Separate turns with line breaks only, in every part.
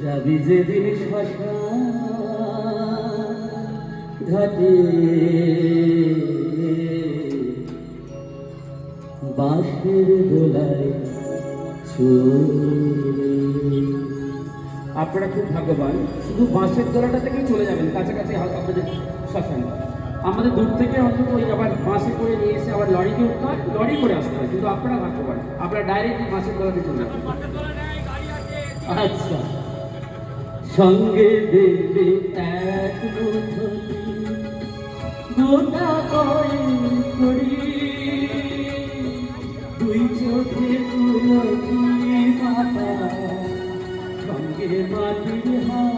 যাবি যেদিন শ্মশান ঘাটে বাঁশের দোলায়
আপনারা খুব ভাগ্যবান শুধু বাঁশের দোলাটা থেকেই চলে যাবেন কাছাকাছি আপনাদের শ্মশান। আমাদের দূর থেকে অন্তত ওই আবার বাসে করে নিয়ে এসে আবার লরিতে উঠতে হয় লরি করে আসতে হয় কিন্তু আপনারা ভাগ্যবান আপনারা ডাইরেক্ট বাসের দোলাতে চলে যাবেন।
আচ্ছা। সঙ্গে দেবে এক বধূ, গোটা কয়েক করি। দুই চোখে তুলসী মাতা সঙ্গে মাটির হাড়ি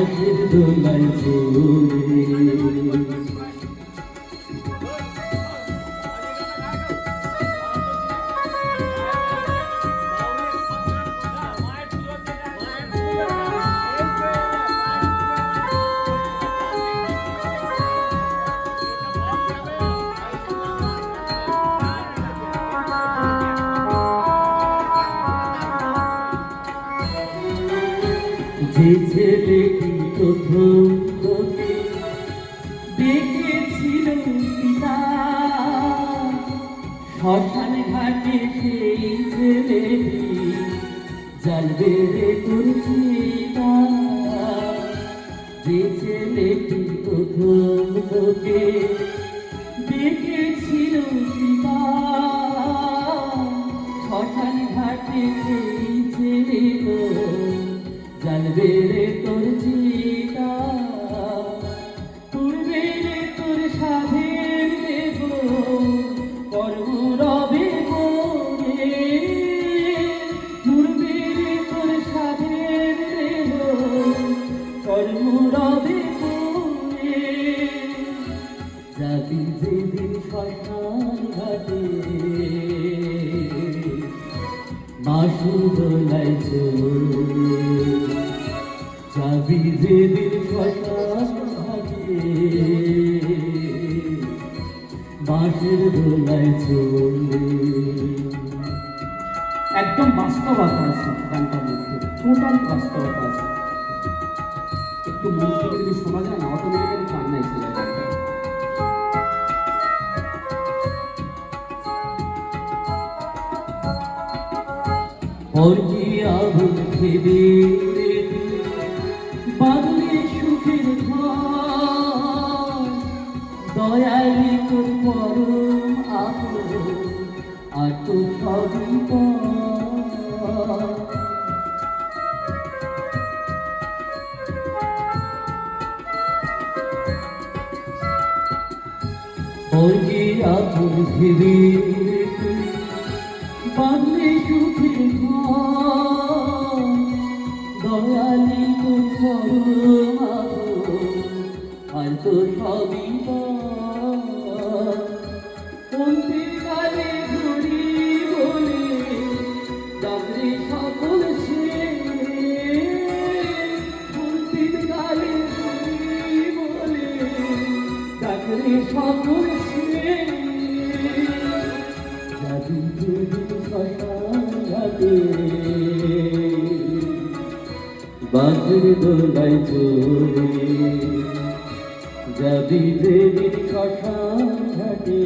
বাঁশের দোলায় চলে যে ছেলেটি প্রথম তোকে দেখেছিল পিতা শ্মশান ঘাটে সেই ছেলেটি জল বেড়ে করছিতা যে ছেলেটি তোকে দেখেছিল রে তোর চিতা পূর্বে রে তোর সাধের দেব কর্ম রবে মোরে পূর্বে রে তোর সাধের দেব কর্ম রবে মোরে যাবি যেদিন শ্মশান ঘাটে দোলায় চলে যেদিন শ্মশান বাঁশের দোলায় চলে
একদম বাস্তবতা আছে গানটার মধ্যে টোটাল বাস্তবতা আছে। একটু মন থেকে যদি শোনা যায় না অটোমেটিক্যালি কান্না এসে যায়।
অর্জি আগুন ভেবে আর তো সবই পর। অর্জি আগুন ভেবে বাংলে সুখে দয়ালি তো আর তো সবই বাঁশের দোলায় চলে যাবি যেদিন শ্মশান ঘাটে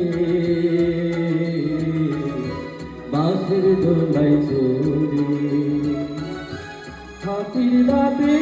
বাঁশের দোলায় চলে হাতির রাতে